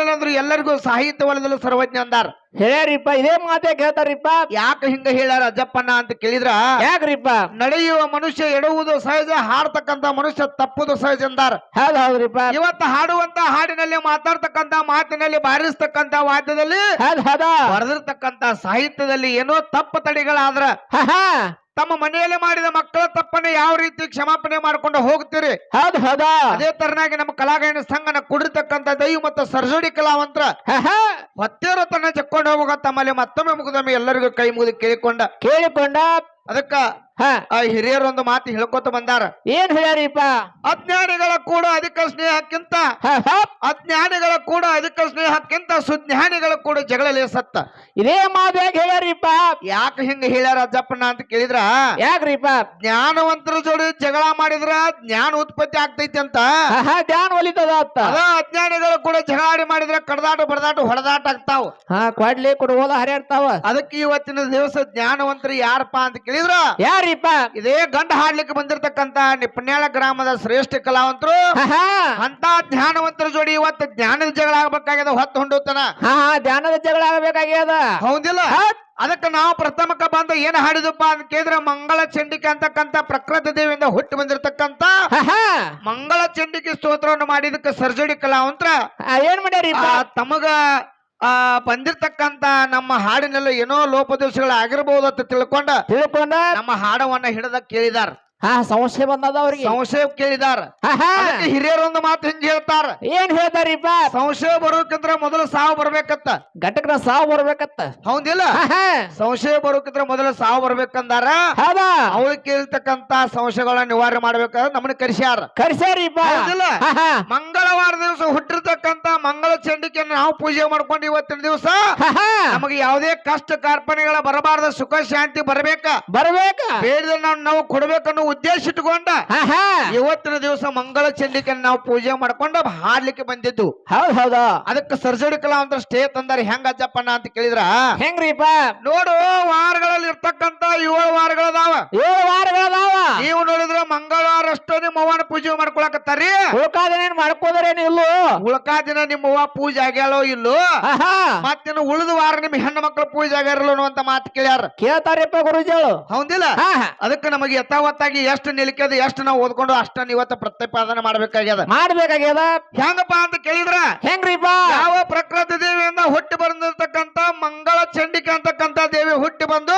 ಅಂದ್ರೆ ಎಲ್ಲರಿಗೂ ಸಾಹಿತ್ಯ ವಲಯದಲ್ಲಿ ಸರ್ವಜ್ಞ ಅಂದಾರ. ಹೇಳ್ಯಾರಿಪ್ಪ ಇದೇ ಮಾತೇ ಕೇಳ್ತಾರಿಪ್ಪ. ಯಾಕೆ ಹಿಂಗ ಹೇಳ್ಯಾರ ಅಜ್ಜಪ್ಪನ ಅಂತ ಕೇಳಿದ್ರ? ಯಾಕ್ರಿಪ್ಪ? ನಡೆಯುವ ಮನುಷ್ಯ ಎಡುವುದು ಸಹಜ ಹಾಡ್ತಕ್ಕಂತ ಮನುಷ್ಯ ತಪ್ಪುದು ಸಹಜ ಅಂದಾರ. ಹೌದ್ ಹೌದ್ರಿಪ್ಪ. ಇವತ್ತು ಹಾಡುವಂತ ಹಾಡಿನಲ್ಲಿ ಮಾತಾಡ್ತಕ್ಕಂತ ಮಾತಿನಲ್ಲಿ ಬಾರಿಸ್ತಕ್ಕಂತ ವಾದ್ಯದಲ್ಲಿ ಬರೆದಿರ್ತಕ್ಕಂತ ಸಾಹಿತ್ಯದಲ್ಲಿ ಏನೋ ತಪ್ಪು ತಡಿಗಳಾದ್ರ ತಮ್ಮ ಮನೆಯಲ್ಲಿ ಮಾಡಿದ ಮಕ್ಕಳ ತಪ್ಪನ್ನ ಯಾವ ರೀತಿ ಕ್ಷಮಾಪಣೆ ಮಾಡ್ಕೊಂಡು ಹೋಗ್ತೀರಿ? ಹೌದು ಹೌದಾ. ಅದೇ ತರನಾಗಿ ನಮ್ಮ ಕಲಾಗಾಯನ ಸಂಘನ ಕುಡಿರ್ತಕ್ಕಂತ ದೈವ ಮತ್ತು ಸರ್ಜೋಡಿ ಕಲಾವಂತರ ಹೊತ್ತೇರೋ ತನ್ನ ಚಕ್ಕೊಂಡು ಹೋಗುವ ತಮ್ಮಲ್ಲಿ ಮತ್ತೊಮ್ಮೆ ಮುಗಿದೊಮ್ಮೆ ಎಲ್ಲರಿಗೂ ಕೈ ಮುಗಿದು ಕೇಳಿಕೊಂಡ. ಕೇಳಿಕೊಂಡ. ಅದಕ್ಕ ಹಾ. ಆ ಹಿರಿಯರು ಒಂದು ಮಾತು ಹೇಳ್ಕೊತ ಬಂದಾರ. ಏನ್ ಹೇಳ್ಯಾರಿಪ್ಪ? ಅಜ್ಞಾನಿಗಳ ಕೂಡ ಅಧಿಕ ಸ್ನೇಹಕ್ಕಿಂತ ಹಾ ಹಾ. ಅಜ್ಞಾನಿಗಳ ಕೂಡ ಅಧಿಕ ಸ್ನೇಹಕ್ಕಿಂತ ಸುಜ್ಞಾನಿಗಳ ಕೂಡ ಜಗಳಲೇ ಸತ್ತ. ಇದೇ ಮಾತು ಯಾಕೆ ಹೇಳ್ಯಾರಿಪ್ಪ? ಯಾಕೆ ಹಿಂಗ ಹೇಳ್ಯಾರ ಅಜ್ಜಪ್ಪನ ಅಂತ ಕೇಳಿದ್ರ? ಯಾಕ್ರಿಪ್ಪ? ಜ್ಞಾನವಂತರ ಜೋಡಿ ಜಗಳ ಮಾಡಿದ್ರ ಜ್ಞಾನ ಉತ್ಪತ್ತಿ ಆಗ್ತೈತಿ ಅಂತ. ಹಾ ಹಾ ಧ್ಯಾನ ಒಲಿತದ ಅತ್ತ ಅದ ಅಜ್ಞಾನಿಗಳು ಕೂಡ ಜಗಳಾಡಿ ಮಾಡಿದ್ರ ಕಡದಾಟ ಬಡದಾಟ ಹೊಡೆದಾಟ ಆಗ್ತಾವ. ಹಾ ಕೊಡ್ಲಿ ಕೊಡುವುದ ಹರಿಯಾಡ್ತಾವ. ಅದಕ್ಕೆ ಇವತ್ತಿನ ದಿವಸ ಜ್ಞಾನವಂತರು ಯಾರಪ್ಪ ಅಂತ ಕೇಳಿದ್ರ? ಯಾರಿಪ್ಪ? ಇದೇ ಗಂಡ ಹಾಡ್ಲಿಕ್ಕೆ ಬಂದಿರತಕ್ಕಂತ ನಿಪ್ಪನ್ಯಾಳ ಗ್ರಾಮದ ಶ್ರೇಷ್ಠ ಕಲಾವಂತರು. ಅಂತ ಧ್ಯಾನವಂತರ ಜೋಡಿ ಇವತ್ತು ಜ್ಞಾನದ ಜಗಳ ಆಗ್ಬೇಕಾಗ್ಯದ ಹೊತ್ತು ಹೊಂಡೋತನ. ಹಾ ಧ್ಯಾನದ ಜಗಳ ಆಗಬೇಕಾಗ್ಯದ ಹೌದಿಲ್ಲ? ಹೌದ್. ಅದಕ್ಕೆ ನಾವು ಪ್ರಥಮಕ ಬಂದು ಏನ್ ಹಾಡಿದಪ್ಪ ಅಂತ ಕೇಳಿದ್ರೆ ಮಂಗಳ ಚಂಡಿಕೆ ಅಂತಕ್ಕಂತ ಪ್ರಕೃತಿ ದೇವಿಯಿಂದ ಹುಟ್ಟಿ ಬಂದಿರತಕ್ಕಂತ ಮಂಗಳ ಚಂಡಿಕೆ ಸ್ತೋತ್ರವನ್ನು ಮಾಡಿದಕ್ಕೆ ಸರ್ಜಡಿ ಕಲಾವಂತರ. ಏನ್ ಮಾಡ್ಯಾರಿ ತಮಗ ಆ ಬಂದಿರ್ತಕ್ಕಂತ ನಮ್ಮ ಹಾಡಿನಲ್ಲಿ ಏನೋ ಲೋಪದೋಷಗಳು ಆಗಿರಬಹುದು ಅಂತ ತಿಳ್ಕೊಂಡ ತಿಳ್ಕೊಂಡ ನಮ್ಮ ಹಾಡವನ್ನ ಹಿಡದ ಕೇಳಿದಾರ. ಹಾ ಸಂಶಯ ಬಂದದ ಅವ್ರಿಗೆ. ಸಂಶಯ ಕೇಳಿದಾರ. ಅದಕ್ಕೆ ಹಿರಿಯರು ಒಂದು ಮಾತು ಹಿಂಗ್ ಹೇಳ್ತಾರ. ಏನ್ ಹೇಳ್ತಾರಿಪ್ಪ ಸಂಶಯ ಬರೋಕಂದ್ರ ಮೊದಲು ಸಾವು ಬರ್ಬೇಕತ್ತ. ಘಟಕನ ಸಾವು ಬರ್ಬೇಕತ್ತ. ಹೌದಿಲ್ಲ? ಸಂಶಯ ಬರೋಕಂದ್ರ ಮೊದಲು ಸಾವು ಬರ್ಬೇಕಂದಾರ. ಹೌದಾ? ಅವಳು ಕೇಳ್ತಕ್ಕಂತ ಸಂಶಯಗಳನ್ನ ನಿವಾರಣೆ ಮಾಡ್ಬೇಕಾದ್ರೆ ನಮ್ಮನ್ನ ಕರ್ಸ್ಯಾರ. ಕರ್ಸ್ಯಾರಿಪ್ಪ ಹೌದಿಲ್ಲ? ಮಂಗಳವಾರ ದಿವಸ ಹುಟ್ಟಿರ್ತಕ್ಕಂತ ಮಂಗಳ ಚಂಡಿಕೆಯನ್ನು ನಾವು ಪೂಜೆ ಮಾಡ್ಕೊಂಡು ಇವತ್ತಿನ ದಿವಸ ನಮಗೆ ಯಾವುದೇ ಕಷ್ಟ ಕಾರ್ಪಣೆಗಳ ಬರಬಾರದ ಸುಖ ಶಾಂತಿ ಬರ್ಬೇಕ? ಬರ್ಬೇಕ? ಬೇರೆ ನಾವು ನಾವು ಕೊಡ್ಬೇಕನ್ನೋ ಉದ್ದೇಶ ಇಟ್ಕೊಂಡ ಇವತ್ತಿನ ದಿವಸ ಮಂಗಳ ಚಂಡಿಕೆ ನಾವು ಪೂಜೆ ಮಾಡ್ಕೊಂಡು ಹಾಡ್ಲಿಕ್ಕೆ ಬಂದಿದ್ದು. ಹೌದ್ ಹೌದ. ಅದಕ್ಕೆ ಸರ್ಜರಿ ಕಲಾ ಅಂತ ಸ್ಟೇ ತಂದಾರೆ. ಹೆಂಗ ಅಜ್ಜಪ್ಪಣ್ಣ ಅಂತ ಕೇಳಿದ್ರ? ಹೆಂಗ್ರಿಪ್ಪ? ನೋಡು ವಾರಗಳಲ್ಲಿ ಇರ್ತಕ್ಕಂತ ಏಳು ವಾರಗಳದಾವ. ಏಳು ವಾರಗಳದಾವ? ನೀವು ನೋಡಿದ್ರ ಮಂಗಳವಾರ ಅಷ್ಟೋ ನಿಮ್ಮ ಅವ್ವನ ಪೂಜೆ ಮಾಡ್ಕೊಳಕತ್ತಾರಿ ಉಳ್ಕಾದೇನೇನ್ ಮಾಡ್ಕೋದ್ರೇನು ಇಲ್ಲೋ? ಉಳ್ಕಾ ದಿನ ನಿಮ್ಮ ಅವ್ವ ಪೂಜೆ ಆಗ್ಯಾಳೋ ಇಲ್ಲೋ? ಮತ್ತಿನ ಉಳಿದ ವಾರ ನಿಮ್ಮ ಹೆಣ್ಣು ಮಕ್ಕಳು ಪೂಜೆ ಆಗ್ಯಾರಲ್ಲ ಅನ್ನುವಂತ ಮಾತು ಕೇಳ್ಯಾರ. ಕೇಳ್ತಾರಪ್ಪ ಗುರುಜಿ ಹೌದಿಲ್ಲ? ಅದಕ್ಕೆ ನಮಗೆ ಯಥಾವತ್ತಾಗಿ ಎಷ್ಟು ನಿಲ್ಕದ ಎಷ್ಟು ನಾವು ಓದ್ಕೊಂಡು ಅಷ್ಟನ್ನ ಇವತ್ತ ಪ್ರತಿಪಾದನೆ ಮಾಡ್ಬೇಕಾಗ್ಯದ. ಮಾಡ್ಬೇಕಾಗ್ಯದ? ಹೆಂಗಪ್ಪ ಅಂತ ಕೇಳಿದ್ರ? ಹೆಂಗ್ರಿಪ್ಪ? ಯಾವ ಪ್ರಕೃತಿ ದೇವಿಯಿಂದ ಹುಟ್ಟಿ ಬಂದಿರ್ತಕ್ಕಂತ ಮಂಗಳ ಚಂಡಿಕೆ ಅಂತಕ್ಕಂತ ದೇವಿ ಹುಟ್ಟಿ ಬಂದು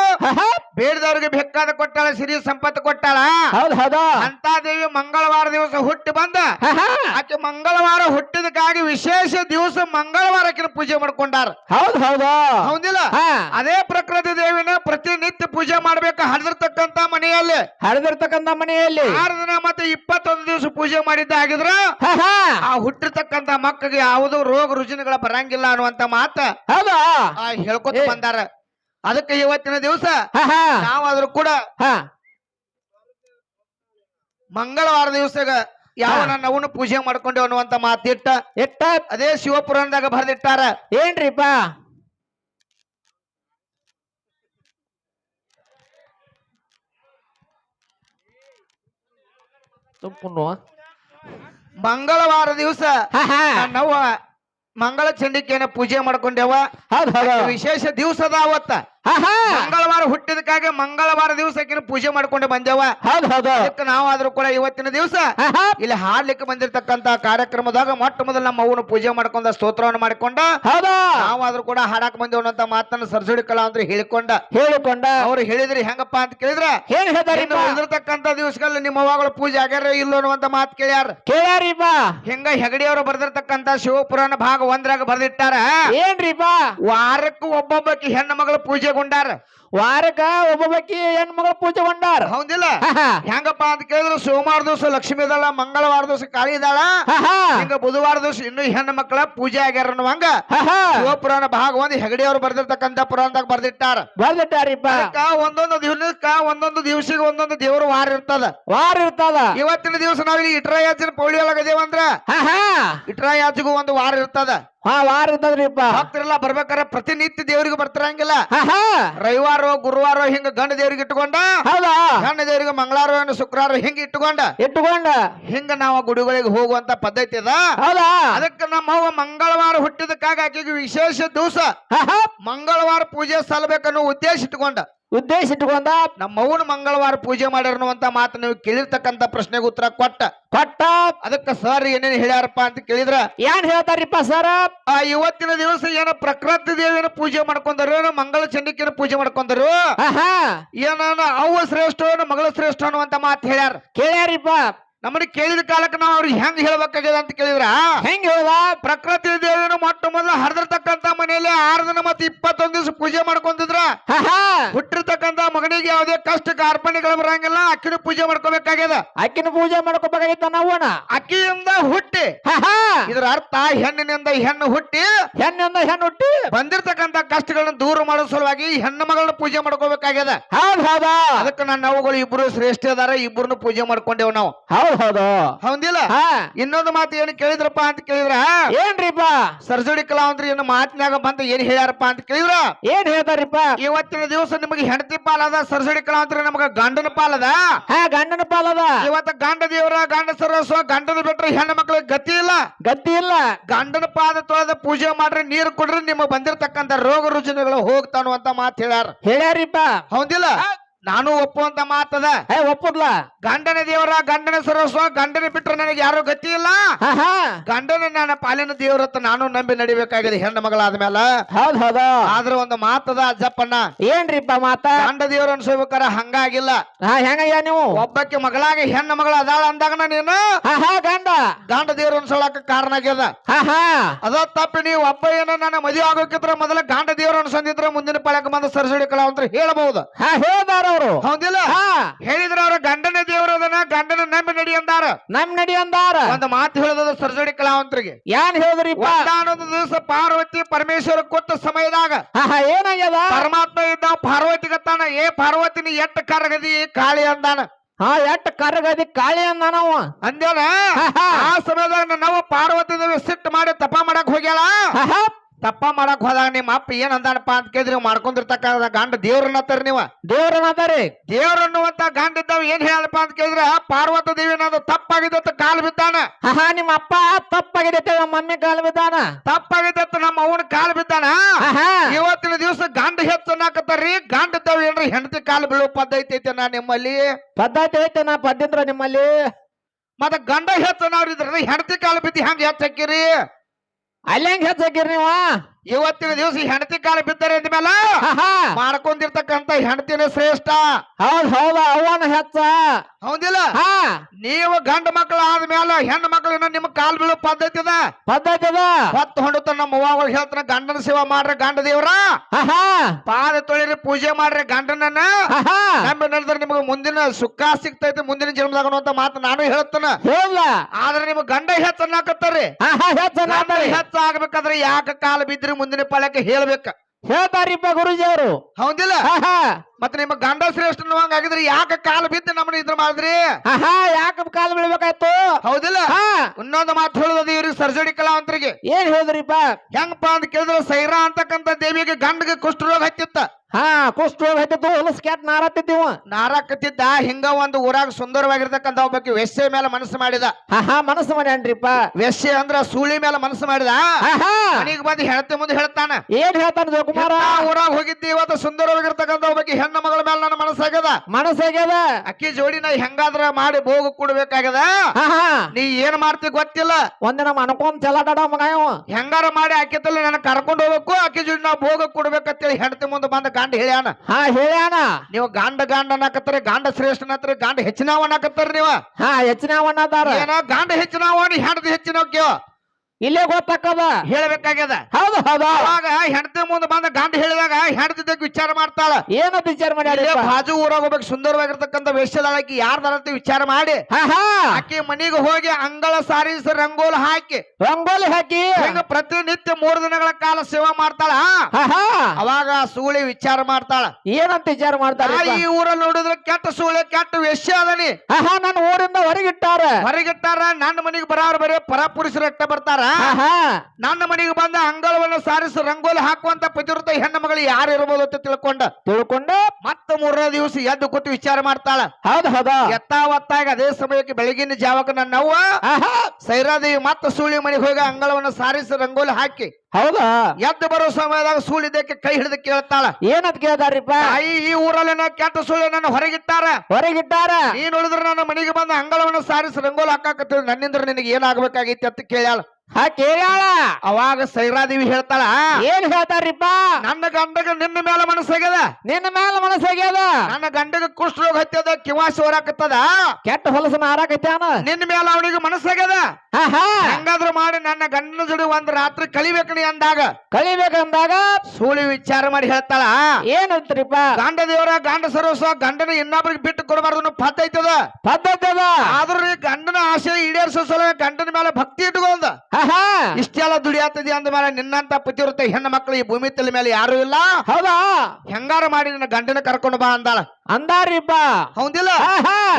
ಬೇಡಿದವ್ರಿಗೆ ಬೇಕಾದ ಕೊಟ್ಟಾಳ ಸಿರಿ ಸಂಪತ್ತು ಕೊಟ್ಟಾಳ. ಹೌದ್ ಹೌದ? ಅಂತ ದೇವಿ ಮಂಗಳವಾರ ದಿವಸ ಹುಟ್ಟಿ ಬಂದ. ಆಕೆ ಮಂಗಳವಾರ ಹುಟ್ಟಿದಕ್ಕಾಗಿ ವಿಶೇಷ ದಿವಸ ಮಂಗಳವಾರಕ್ಕಿನ ಪೂಜೆ ಮಾಡ್ಕೊಂಡಾರ. ಹೌದು ಹೌದ? ಹೌದಿಲ್ಲ? ಅದೇ ಪ್ರಕೃತಿ ದೇವಿನ ಪ್ರತಿನಿತ್ಯ ಪೂಜೆ ಮಾಡ್ಬೇಕು ಹರಿದಿರ್ತಕ್ಕಂತ ಮನೆಯಲ್ಲಿ? ಹರಿದಿರ್ತಕ್ಕಂತ ಮನೆಯಲ್ಲಿ? ಆರು ದಿನ ಮತ್ತೆ ಇಪ್ಪತ್ತೊಂದು ದಿವಸ ಪೂಜೆ ಮಾಡಿದ್ದ ಆಗಿದ್ರ ಆ ಹುಟ್ಟಿರ್ತಕ್ಕಂತ ಮಕ್ಕಳಿಗೆ ಯಾವುದೋ ರೋಗ ರುಜಿನಗಳ ಬರಂಗಿಲ್ಲ ಅನ್ನುವಂತ ಮಾತ ಹೌದಾ? ಆ ಹೇಳ್ಕೊತ ಬಂದಾರ. ಅದಕ್ಕೆ ಇವತ್ತಿನ ದಿವಸ ನಾವಾದ್ರೂ ಕೂಡ ಹಾ. ಮಂಗಳವಾರ ದಿವಸ ಯಾವ ನನ್ನವನ್ನು ಪೂಜೆ ಮಾಡ್ಕೊಂಡು ಅನ್ನುವಂತ ಮಾತಿಟ್ಟ ಎಟ್ಟ ಅದೇ ಶಿವಪುರಾಣದಾಗ ಬರೆದಿಟ್ಟಾರ. ಏನ್ರಿಪ್ಪ? ಮಂಗಳವಾರ ದಿವಸ ನನ್ನವ್ವ ಮಂಗಳ ಚಂಡಿಕೆಯನ್ನ ಪೂಜೆ ಮಾಡ್ಕೊಂಡೇವ. ವಿಶೇಷ ದಿವಸದ ಅವತ್ತ ಮಂಗಳವಾರ ಹುಟ್ಟಿದಕ್ಕಾಗಿ ಮಂಗಳವಾರ ದಿವಸಕ್ಕಿನ ಪೂಜೆ ಮಾಡ್ಕೊಂಡು ಬಂದೇವ. ಹೌದು ಹೌದು. ಅದಕ್ಕೆ ನಾವಾದ್ರೂ ಕೂಡ ಇವತ್ತಿನ ದಿವಸ ಇಲ್ಲಿ ಹಾಡ್ಲಿಕ್ಕೆ ಬಂದಿರತಕ್ಕಂತ ಕಾರ್ಯಕ್ರಮದಾಗ ಮೊಟ್ಟ ಮೊದಲು ನಮ್ಮ ಅವನು ಪೂಜೆ ಮಾಡ್ಕೊಂಡ ಸ್ತೋತ್ರವನ್ನು ಮಾಡ್ಕೊಂಡ. ನಾವಾದ್ರೂ ಕೂಡ ಹಾಡಕ್ ಬಂದೇವ್ ಅಂತ ಮಾತನ್ನ ಸರ್ಜುಡಿ ಅಂತ ಅಂದ್ರೆ ಹೇಳಿಕೊಂಡ. ಹೇಳಿಕೊಂಡ. ಅವ್ರು ಹೇಳಿದ್ರಿ ಹೆಂಗಪ್ಪ ಅಂತ ಕೇಳಿದ್ರ? ಏನ್ ದಿವಸಗಳಲ್ಲಿ ನಿಮ್ಮ ಅವಾಗಳು ಪೂಜೆ ಆಗ್ಯಾರ ಇಲ್ಲೋ ಅನ್ನುವಂತ ಮಾತು ಕೇಳ್ಯಾರ. ಕೇಳ್ಯಾರಿಪ್ಪ. ಹೆಂಗ ಹೆಗಡಿಯವರು ಬರ್ದಿರ್ತಕ್ಕಂತ ಶಿವಪುರಾಣ ಭಾಗ ಒಂದ್ರಾಗ ಬರ್ದಿಟ್ಟಾರ. ಏನ್ರಿಪ್ಪ? ವಾರಕ್ಕೂ ಒಬ್ಬೊಬ್ಬಕ್ಕೆ ಹೆಣ್ಣು ಮಗಳು ಪೂಜೆಗೊಂಡಾರ? ವಾರಕ ಒಬ್ಬೊಬ್ಬಕಿ ಹೆಣ್ಮಗಳು ಪೂಜೆ ಹೊಂಡಾರ ಹೌದಿಲ್ಲ ಹೆಂಗಪ್ಪ ಅಂತ ಕೇಳಿದ್ರೆ ಸೋಮವಾರ ದಿವಸ ಲಕ್ಷ್ಮಿ ಇದಾಳ ಮಂಗಳವಾರ ದಿವಸ ಕಾಳಿ ಇದಾಳ ಹಿಂಗ ಬುಧವಾರ ದಿವಸ ಇನ್ನು ಹೆಣ್ಣು ಮಕ್ಕಳ ಪೂಜೆ ಆಗ್ಯಾರ ಅನ್ನುವಂಗ ಶಿವಪುರಾಣ ಭಾಗ ಒಂದು ಹೆಗಡಿಯವರು ಬರ್ದಿರ್ತಕ್ಕಂತ ಪುರಾಣದಾಗ ಬರ್ದಿಟ್ಟಾರ. ಬರ್ದಿಟ್ಟಾರಿಪ್ಪ. ಒಂದೊಂದು ದಿವಸಕ್ಕ ಒಂದೊಂದು ದಿವಸಿಗೆ ಒಂದೊಂದು ದೇವರು ವಾರ ಇರ್ತದ. ವಾರ ಇರ್ತದ. ಇವತ್ತಿನ ದಿವಸ ನಾವಿಲ್ಲಿ ಇಟ್ರಾಯಾಚಿನ ಪೌಳಿ ಒಳಗದೇವಂದ್ರ ಇಟ್ರಾಯಾಚಿಗೂ ಒಂದು ವಾರ ಇರ್ತದ. ಹಾ ವಾರ ಇರ್ತದ್ರಿಪ್ಪ ಭಕ್ತರೆಲ್ಲ ಬರ್ಬೇಕಾರೆ ಪ್ರತಿನಿತ್ಯ ದೇವರಿಗೆ ಬರ್ತಿರಂಗಿಲ್ಲ. ರವಿವಾರ ಗುರುವಾರ ಹಿಂಗ ಗಂಡ ದೇವ್ರಿಗೆ ಇಟ್ಕೊಂಡ ಹೌದಾ? ಗಂಡ ದೇವರಿಗೆ ಮಂಗಳವಾರ ಶುಕ್ರವಾರ ಹಿಂಗ ಇಟ್ಕೊಂಡ. ಇಟ್ಟುಕೊಂಡ ಹಿಂಗ ನಾವು ಗುಡಿಗಳಿಗೆ ಹೋಗುವಂತ ಪದ್ಧತಿ ಅದ. ಹೌದಾ? ಅದಕ್ಕೆ ನಮ್ಮ ಅವ್ವ ಮಂಗಳವಾರ ಹುಟ್ಟಿದಕ್ಕಾಗ ಆಕೆಗೆ ವಿಶೇಷ ದಿವಸ. ಮಂಗಳವಾರ ಪೂಜೆ ಸಲ್ಲಬೇಕನ್ನೋ ಉದ್ದೇಶ ಇಟ್ಕೊಂಡ. ಉದ್ದೇಶ ಇಟ್ಕೊಂಡ ನಮ್ಮ ಅವ್ವನ ಮಂಗಳವಾರ ಪೂಜೆ ಮಾಡಿರುವಂತ ಮಾತು ನೀವು ಕೇಳಿರ್ತಕ್ಕಂತ ಪ್ರಶ್ನೆಗೆ ಉತ್ತರ ಕೊಟ್ಟ. ಕೊಟ್ಟ. ಅದಕ್ಕೆ ಸರ್ ಏನೇನು ಹೇಳ್ಯಾರಪ್ಪ ಅಂತ ಕೇಳಿದ್ರ. ಏನ್ ಹೇಳ್ತಾರಿಪ್ಪ ಸರ್ ಆ ಇವತ್ತಿನ ದಿವಸ ಏನ ಪ್ರಕೃತಿ ದೇವಿನ ಪೂಜೆ ಮಾಡ್ಕೊಂಡರು ಏನೋ ಮಂಗಳ ಚಂಡಿಕಿನ ಪೂಜೆ ಮಾಡ್ಕೊಂಡರು? ಏನೋ ಅವ್ವ ಶ್ರೇಷ್ಠ ಏನೋ ಮಗಳ ಶ್ರೇಷ್ಠ ಅನ್ನುವಂತ ಮಾತು ಹೇಳ್ಯಾರ. ಕೇಳ್ಯಾರಿಪ್ಪ. ನಮ್ಮನ್ನ ಕೇಳಿದ ಕಾಲಕ್ಕೆ ನಾವು ಅವ್ರಿಗೆ ಹೆಂಗ್ ಹೇಳ್ಬೇಕಾಗ್ಯದ ಅಂತ ಕೇಳಿದ್ರ? ಹೆಂಗ್ ಹೇಳುವ ಪ್ರಕೃತಿ ದೇವಿನ ಮೊಟ್ಟ ಮೊದಲು ಹರಿದಿರ್ತಕ್ಕಂತ ಮನೆಯಲ್ಲಿ ಆರು ದಿನ ಮತ್ತೆ ಇಪ್ಪತ್ತೊಂದು ದಿವಸ ಪೂಜೆ ಮಾಡ್ಕೊಂತಿದ್ರ ಹುಟ್ಟಿರ್ತಕ್ಕಂತ ಮಗನಿಗೆ ಯಾವುದೇ ಕಷ್ಟ ಕಾರ್ಪಣ್ಯಗಳು ಬರಂಗಿಲ್ಲ ಅಕ್ಕಿನ ಪೂಜೆ ಮಾಡ್ಕೋಬೇಕಾಗ್ಯದ? ಅಕ್ಕಿನ ಪೂಜೆ ಮಾಡ್ಕೋಬೇಕಾಗಿತ್ತ ನಾವು ಅಕ್ಕಿಯಿಂದ ಹುಟ್ಟಿ ಇದರ ಅರ್ಥ ಹೆಣ್ಣಿನಿಂದ ಹೆಣ್ಣು ಹುಟ್ಟಿ ಹೆಣ್ಣಿಂದ ಹೆಣ್ಣು ಹುಟ್ಟಿ? ಬಂದಿರ್ತಕ್ಕಂತ ಕಷ್ಟಗಳನ್ನ ದೂರ ಮಾಡೋ ಸಲುವಾಗಿ ಹೆಣ್ಣು ಮಗಳನ್ನ ಪೂಜೆ ಮಾಡ್ಕೋಬೇಕಾಗ್ಯದ? ಹೌದ್ ಹೌದಾ? ಅದಕ್ಕೆ ನನ್ನ ಅವುಗಳು ಇಬ್ರು ಶ್ರೇಷ್ಠ ಅದಾರ ಇಬ್ಬರನ್ನು ಪೂಜೆ ಮಾಡ್ಕೊಂಡೇವ್ ನಾವು. ಹೌದ್ ಹೌದು. ಹೌದಿಲ್ಲ? ಇನ್ನೊಂದು ಮಾತು ಏನು ಕೇಳಿದ್ರಪ್ಪ ಅಂತ ಕೇಳಿದ್ರ? ಏನ್ರಿಪ್ಪ? ಸರ್ಜುಡಿ ಕಲಾವಂತ್ರಿ ಏನು ಮಾತಿನಾಗ ಬಂತ ಏನ್ ಹೇಳ್ಯಾರಪ್ಪ ಅಂತ ಕೇಳಿದ್ರ? ಏನ್ ಹೇಳ್ತಾರಪ್ಪ? ಇವತ್ತಿನ ದಿವಸ ನಿಮಗೆ ಹೆಂಡತಿ ಪಾಲದ ಸರ್ಜುಡಿ ಕಲಾವಂತ್ರಿ ನಮಗ ಗಂಡನ ಪಾಲದ? ಹಾ ಗಂಡನ ಪಾಲದ. ಇವತ್ತ ಗಂಡ ದೇವರ ಗಂಡ ಸರ್ವಸ್ವ ಗಂಡನ ಬಿಟ್ರೆ ಹೆಣ್ಣು ಮಕ್ಳಿಗೆ ಗತಿ ಇಲ್ಲ. ಗತಿ ಇಲ್ಲ. ಗಂಡನ ಪಾದ ತೊಳೆದ ಪೂಜೆ ಮಾಡ್ರಿ ನೀರು ಕೊಡ್ರಿ ನಿಮ್ಮ ಬಂದಿರತಕ್ಕಂತ ರೋಗ ರುಜಿನಗಳು ಹೋಗ್ತಾನು ಅಂತ ಮಾತು ಹೇಳ್ಯಾರ. ಹೇಳ್ಯಾರಿಪ್ಪ. ಹೌದಿಲ್ಲ? ನಾನು ಒಪ್ಪುವಂತ ಮಾತದ. ಹೇ ಒಪ್ಪುದ್ಲ? ಗಂಡನ ದೇವರ ಗಂಡನ ಸರಸ್ವ ಗಂಡನ ಬಿಟ್ಟರೆ ನನಗೆ ಯಾರು ಗತಿ ಇಲ್ಲ. ಗಂಡನ ನನ್ನ ಪಾಲಿನ ದೇವರತ್ತ ನಾನು ನಂಬಿ ನಡಿಬೇಕಾಗಿದೆ ಹೆಣ್ಣು ಮಗಳಾದ ಮೇಲೆ ಹೌದ್ ಹೌದ. ಆದ್ರ ಒಂದು ಮಾತದ ಅಜ್ಜಪ್ಪಣ್ಣ. ಏನ್ರಿಪ್ಪ ಮಾತ? ಗಂಡ ದೇವ್ರ ಅನ್ಸೋಬೇಕಾರ ಹಂಗಾಗಿಲ್ಲ. ಹೆಂಗಯ್ಯ ನೀವು? ಒಬ್ಬಕ್ಕೆ ಮಗಳಾಗಿ ಹೆಣ್ಣು ಮಗಳ ಅದಾಳ ಅಂದಾಗ ನೀನು? ಗಂಡ. ಗಂಡ ದೇವ್ರ ಅನ್ಸೋಳಕ ಕಾರಣ ಆಗ್ಯದ. ಅದ ತಪ್ಪಿ ನೀವು ಒಬ್ಬ ಏನೋ ನನ್ನ ಮದುವೆ ಆಗೋಕಿದ್ರ ಮೊದಲ ಗಂಡ ದೇವ್ರ ಅನ್ಸಂದಿದ್ರ ಮುಂದಿನ ಪಾಳಕ್ಕೆ ಬಂದ ಸರಸಡಿ ಅಂತ ಹೇಳಬಹುದು ಹಾ ಹೇಳ್ದಾರ ಅವರು ಹೌದಿಲ್ಲ? ಹೇಳಿದ್ರ ಅವ್ರ ಗಂಡನ ದೇವ್ರ ಅದನ್ನ ಗಂಡನ ನಂಬಿ ನಡಿ ಅಂದಾರ. ನಮ್ ನಡಿ ಅಂದಾರ. ಒಂದು ಮಾತು ಹೇಳೋದ ಸರಸಡಿ ಕಲಾವಂತರಿಗೆ. ಏನ್ ಹೇಳಿದ್ರಿ ಒಂದಾನೊಂದು ದಿವಸ ಪಾರ್ವತಿ ಪರಮೇಶ್ವರ ಕೊಟ್ಟ ಸಮಯದಾಗ ಏನಾಗ್ಯದ? ಪರಮಾತ್ಮ ಇದ್ದ ಪಾರ್ವತಿ ಗತ್ತಾನ ಏ ಪಾರ್ವತಿನಿ ಎಟ್ಟ ಕರಗದಿ ಕಾಳಿ ಅಂದಾನ. ಹಾ ಎಟ್ಟ ಕರಗದಿ ಕಾಳಿ ಅಂದಾನ ನಾವು ಅಂದ್ಯಾನ. ಆ ಸಮಯದಾಗ ನಾವು ಪಾರ್ವತಿ ಸಿಟ್ಟು ಮಾಡಿ ತಪ ಮಾಡಕ್ ಹೋಗ್ಯಾಳ ಹಾ ಹಾ ತಪ್ಪ ಮಾಡಕ್ ಹೋದಾಗ ನಿಮ್ಮ ಅಪ್ಪ ಏನ್ ಅಂದಾನಪ್ಪ ಅಂತ ಕೇಳಿದ್ರಿ ನೀವು ಮಾಡ್ಕೊಂಡಿರ್ತಕ್ಕ ಗಂಡ ದೇವ್ರನ್ನ ಅಂತಾರ ನೀವ. ದೇವ್ರನದಾರಿ ದೇವ್ರ ಅನ್ನುವಂತ ಗಂಡ ಇದ್ದಾವ ಏನ್ ಹೇಳಪ್ಪ ಅಂತ ಕೇಳಿದ್ರೆ ಪಾರ್ವತ ದೇವಿ ನಾನು ತಪ್ಪಾಗಿದೆ ಅಂತ ಕಾಲು ಬಿದ್ದಾನ. ಹಾ ನಿಮ್ಮ ಅಪ್ಪ ತಪ್ಪಾಗಿದೆ ನಮ್ಮ ಮಮ್ಮಿ ಕಾಲು ಬಿದ್ದಾನ. ತಪ್ಪಾಗಿದೆ ಅಂತ ನಮ್ಮ ಅವನ ಕಾಲು ಬಿದ್ದಾನ. ಇವತ್ತಿನ ದಿವಸ ಗಂಡ ಹೆಚ್ಚು ಅನ್ನಕತ್ತಾರ್ರಿ. ಗಂಡ ಇದ್ದಾವ ಏನ್ರಿ ಹೆಂಡತಿ ಕಾಲು ಬೀಳೋ ಪದ್ಧತಿ ಐತೆ ನಾ ನಿಮ್ಮಲ್ಲಿ. ಪದ್ಧತಿ ಐತೆ ನಾ ಪದ್ಧತಿ ನಿಮ್ಮಲ್ಲಿ. ಮತ್ತ ಗಂಡ ಹೆಚ್ಚು ನಾವ್ರಿದ್ರಿ ಹೆಂಡತಿ ಕಾಲು ಬಿದ್ದು ಹೆಂಗ್ ಹೆಚ್ಚ್ ಹಾಕಿರಿ ಅಲ್ಲಿ ಹೆಂಗ್ ಹೆಚ್ಚಾಕಿರಿ ನೀವು? ಇವತ್ತಿನ ದಿವಸ ಹೆಂಡತಿ ಕಾಲ ಬಿದ್ದರೆ ಅಂದ್ಮೇಲೆ ಮಾಡ್ಕೊಂಡಿರ್ತಕ್ಕಂತ ಹೆಂಡತಿನ ಶ್ರೇಷ್ಠ. ಹೌದ್ ಹೌದ ಅವನ ಹೆಚ್ಚ ಹೌದಿಲ್ಲ? ನೀವು ಗಂಡ ಮಕ್ಕಳು ಆದ್ಮೇಲೆ ಹೆಣ್ಣು ಮಕ್ಕಳು ನಿಮ್ ಕಾಲ್ ಬೀಳೋ ಪದ್ಧತಿ ಅದ? ಪದ್ಧತಿ ಅದ. ಹೊತ್ತು ಹೊಂಡುತ್ತ ನಮ್ಮ ಅವ್ವ ಹೇಳ್ತಾನ ಗಂಡನ ಸೇವಾ ಮಾಡ್ರಿ ಗಂಡ ದೇವ್ರ. ಪಾದ ತೊಳಿರಿ ಪೂಜೆ ಮಾಡ್ರಿ ಗಂಡನನ್ನ. ನಂಬಿ ನಡೆದ್ರೆ ನಿಮಗೆ ಮುಂದಿನ ಸುಖ ಸಿಗ್ತೈತಿ ಮುಂದಿನ ಜನ್ಮದಾಗ ಅಂತ ಮಾತು ನಾನು ಹೇಳ್ತಾನ ಹೇಳ ಆದ್ರೆ ನಿಮ್ ಗಂಡ ಹೆಚ್ಚ ಹಾಕತ್ತಾರ್ರಿ ಹೆಚ್ಚಾಗ್ಬೇಕಾದ್ರೆ ಹಾ ಹೆಚ್ಚ ಗಂಡ ಆಗ್ಬೇಕಾದ್ರೆ ಯಾಕ ಕಾಲ ಬಿದ್ರಿ ಮುಂದಿನ ಪಾಲಕ್ಕೆ ಹೇಳ್ಬೇಕ. ಹೇಳ್ತಾರಿಪ್ಪ ಗುರುಜಿ ಅವರು ಹೌದಿಲ್ಲ? ಹಾ ಹಾ. ಮತ್ತೆ ನಿಮ್ಮ ಗಂಡ ಶ್ರೇಷ್ಠ ಆಗಿದ್ರೆ. ಯಾಕ ಕಾಲ ಬಿದ್ದು ನಮ್ಮನ್ನ ಇದ್ರ ಮಾಡಿದ್ರಿ? ಆಹಾ ಯಾಕ ಕಾಲ್ ಬೀಳ್ಬೇಕಾಯ್ತು? ಹೌದಿಲ್ಲ? ಹಾ. ಇನ್ನೊಂದು ಮಾತು ಹೇಳೋದು ಇವ್ರಿಗೆ ಸರ್ಜರಿ ಕಲಾವಂತರಿಗೆ. ಏನ್ ಹೇಳಿದ್ರಿಪ್ಪ? ಹೆಂಗಪ್ಪ ಅಂತ ಕೇಳಿದ್ರೆ ಸೈರಾ ಅಂತಕ್ಕಂತ ದೇವಿಗೆ ಗಂಡಗೆ ಕುಷ್ಠರೋಗ ಹತ್ತಿತ್ತ. ಹಾ ಕುಷ್ಠರೋಗ ಹತ್ತಿತ್ತು. ಹೊಲಸ್ ಕ್ಯಾಟ್ ನಾರತ್ತಿದ್ದೀವ ನಾರಾಕತ್ತಿದ್ದ ಹಿಂಗ ಒಂದು ಊರಾಗ ಸುಂದರವಾಗಿರ್ತಕ್ಕಂತ ಒಬ್ಬಕ್ಕೆ ವ್ಯಶ್ಯ ಮೇಲೆ ಮನಸ್ಸು ಮಾಡಿದ. ಹಾ ಹಾ ಮನಸ್ಸು ಮಾಡ್ಯಾನ್ರಿಪ್ಪ. ವೆಸ್ಸೆ ಅಂದ್ರ ಸೂಳಿ ಮೇಲೆ ಮನಸ್ಸು ಮಾಡಿದ. ಮನೆಗೆ ಬಂದು ಹೇಳ್ತೆ ಮುಂದೆ ಹೇಳ್ತಾನ. ಏನ್ ಹೇಳ್ತಾನ ಜೋಕುಮಾರ? ಊರಾಗ ಹೋಗಿದ್ದಿ ಇವತ್ತು ಸುಂದರವಾಗಿರ್ತಕ್ಕಂತ ಒಬ್ಬಕ್ಕೆ ಹೆಣ್ಣು ಮಗಳ ಮೇಲೆ ನನ್ನ ಮನಸ್ಸಾಗ್ಯದ ಮನಸ್ಸಾಗ್ಯದ ಅಕ್ಕಿ ಜೋಡಿ ನಾ ಹೆಂಗಾದ್ರ ಮಾಡಿ ಭೋಗ ಕೊಡ್ಬೇಕಾಗ್ಯದ? ಹಾ ನೀ ಏನ್ ಮಾಡ್ತಿ ಗೊತ್ತಿಲ್ಲ? ಒಂದಿನ ಅನ್ಕೊಂಡ್ ಚಲಾಟಾಡ ಮಗ ಹೆಂಗಾರ ಮಾಡಿ ಅಕ್ಕಿ ತಲೆ ನನ್ನ ಕರ್ಕೊಂಡು ಹೋಗ್ಬೇಕು ಅಕ್ಕಿ ಜೋಡಿ ನಾವು ಭೋಗ ಕೊಡ್ಬೇಕಂತೇಳಿ ಹೆಂಡತಿ ಮುಂದೆ ಬಂದ ಗಂಡ ಹೇಳ್ಯಾನ. ಹಾ ಹೇಳ್ಯಾನ. ನೀವು ಗಂಡ ಗಂಡ ಅನ್ನಕತ್ತಾರೆ ಗಂಡ ಶ್ರೇಷ್ಠ ಅನ್ನತ್ತಾರೆ ಗಂಡ ಹೆಚ್ಚಿನವ ಅನ್ನಕತ್ತಾರ ನೀವ. ಹಾ ಹೆಚ್ಚಿನ ಅದಾರ ಏನ ಗಂಡ ಹೆಚ್ಚಿನವ ಹೆಂಡತಿ ಹೆಚ್ಚಿನವ ಇಲ್ಲೇ ಗೊತ್ತಾಕದ ಹೇಳಬೇಕಾಗ್ಯದ? ಹೌದು ಹೌದು. ಅವಾಗ ಹೆಂಡತಿ ಮುಂದೆ ಬಂದ ಗಂಡ ಹೇಳಿದಾಗ ಹೆಂಡತಿದ್ದಕ್ಕೆ ವಿಚಾರ ಮಾಡ್ತಾಳ. ಏನ ವಿಚಾರ ಮಾಡಿ ಬಾಜು ಊರಾಗ ಹೋಗ್ಬೇಕು ಸುಂದರವಾಗಿರ್ತಕ್ಕಂಥ ವೇಷದಾಳಕಿ ಯಾರ್ದಾರಂತ ವಿಚಾರ ಮಾಡಿ. ಹಾ ಹಾ. ಆಕಿ ಮನೆಗೆ ಹೋಗಿ ಅಂಗಳ ಸಾರಿಸಿ ರಂಗೋಲಿ ಹಾಕಿ. ರಂಗೋಲಿ ಹಾಕಿ? ಹಿಂಗ ಪ್ರತಿನಿತ್ಯ ಮೂರು ದಿನಗಳ ಕಾಲ ಸೇವಾ ಮಾಡ್ತಾಳ? ಅವಾಗ ಸೂಳಿ ವಿಚಾರ ಮಾಡ್ತಾಳ. ಏನಂತ ವಿಚಾರ ಮಾಡ್ತಾಳ ಈ ಊರಲ್ಲಿ ನೋಡಿದ್ರೆ ಕೆಟ್ಟ ಸೂಳೆ ಕೆಟ್ಟ ವೇಷ ಅದನಿ. ಹಾ ನನ್ನ ಊರಿಂದ ಹೊರಗಿಟ್ಟಾರ. ಹೊರಗಿಟ್ಟಾರ ನನ್ನ ಮನೆಗೆ ಬರಾರ ಬರೀ ಪರಪುರುಷರ ಅಟ್ಟ ಬರ್ತಾರ? ನನ್ನ ಮನೆಗೆ ಬಂದ ಅಂಗಳವನ್ನು ಸಾರಿಸಿ ರಂಗೋಲಿ ಹಾಕುವಂತ ಪತಿವೃತ ಹೆಣ್ಣು ಮಗಳು ಯಾರು ಇರಬಹುದು ಅಂತ ತಿಳ್ಕೊಂಡ. ತಿಳ್ಕೊಂಡ. ಮತ್ತ ಮೂರನೇ ದಿವಸ ಎದ್ದು ಕೂತು ವಿಚಾರ ಮಾಡ್ತಾಳ. ಹೌದು ಹೌದ. ಎತ್ತಾವತ್ತಾಗ ಅದೇ ಸಮಯಕ್ಕೆ ಬೆಳಗಿನ ಜಾವಕ್ಕೆ ನನ್ನ ಅವ್ವ ಸೈರಾದೇವಿ ಮತ್ತ ಸೂಳಿ ಮನೆಗೆ ಹೋಗಿ ಅಂಗಳವನ್ನು ಸಾರಿಸಿ ರಂಗೋಲಿ ಹಾಕಿ. ಹೌದಾ. ಎದ್ದು ಬರೋ ಸಮಯದಾಗ ಸೂಳಿದಕ್ಕೆ ಕೈ ಹಿಡಿದು ಕೇಳ್ತಾಳ. ಏನಂತ ಕೇಳ್ತಾರಿಪ್ಪ ತಾಯಿ ಈ ಊರಲ್ಲಿ ನಾ ಕೆಟ್ಟ ಸುಳ್ಳು ನನ್ನ ಹೊರಗಿಟ್ಟಾರ. ಹೊರಗಿಟ್ಟಾರ? ನೀನ್ ಉಳಿದ್ರೆ ನನ್ನ ಮನೆಗೆ ಬಂದ ಅಂಗಳವನ್ನು ಸಾರಿಸಿ ರಂಗೋಲಿ ಹಾಕಾಕತ್ತೀವಿ ನನ್ನಿಂದ್ರ ನಿನಗೆ ಏನಾಗಬೇಕಾಗೈತಿ ಅಂತ ಕೇಳ್ಯಾಳ. ಹಾ ಕೇಳ್ಯಾಳ ಅವಾಗ ಸೈರಾದೇವಿ ಹೇಳ್ತಾಳ ಏನ್ ಹೇಳ್ತಾರ್ರಿಪ್ಪ? ನನ್ನ ಗಂಡಗ ನಿನ್ನ ಮೇಲೆ ಮನಸ್ಸಾಗ್ಯದ ನಿನ್ನ ಮೇಲೆ ಮನಸ್ಸಾಗ್ಯದ ನನ್ನ ಗಂಡಗ ಕುಷ್ಠರೋಗ ಹತ್ತದ ಕಿವಾಸಿ ಹೊರಾಕತ್ತದ? ಕೆಟ್ಟ ಹೊಲಸು ಮಾರಾಕತ್ಯಾನ? ನಿನ್ನ ಮೇಲೆ ಅವನಿಗೆ ಮನಸ್ಸಾಗ್ಯದ ಹಂಗಾದ್ರು ಹೆಂಗಾದ್ರೂ ಮಾಡಿ ನನ್ನ ಗಂಡನ ಜೋಡಿ ಒಂದ್ ರಾತ್ರಿ ಕಳಿಬೇಕು ನೀ ಅಂದಾಗ? ಕಳಿಬೇಕಂದಾಗ ಸೂಳಿ ವಿಚಾರ ಮಾಡಿ ಹೇಳ್ತಾಳ. ಏನಂತ್ರಿಪ್ಪ ಗಂಡ ದೇವರ ಗಂಡ ಸರ್ವಸ ಗಂಡನ ಇನ್ನೊಬ್ರಿಗೆ ಬಿಟ್ಟು ಕೊಡಬಾರ್ದು ಪದ್ಧತಿ ಅದ? ಆದ್ರೂ ಗಂಡನ ಆಸೆ ಈಡೇರಿಸೋ ಸಲ ಗಂಡನ ಮೇಲೆ ಭಕ್ತಿ ಇಟ್ಕೊಂಡ ಇಷ್ಟೆಲ್ಲ ದುಡಿಯಾತದಿ ಅಂದ ಮೇಲೆ ನಿನ್ನಂತ ಪತಿವ್ರತ ಹೆಣ್ಣು ಮಕ್ಕಳು ಈ ಭೂಮಿ ತಲೆ ಮೇಲೆ ಯಾರು ಇಲ್ಲ? ಹೌದಾ? ಹೆಂಗಾರ ಮಾಡಿ ನನ್ನ ಗಂಡನ ಕರ್ಕೊಂಡು ಬಾ ಅಂದಾಳ? ಅಂದಾರಿಬ್ಬ ಹೌದಿಲ್ಲ?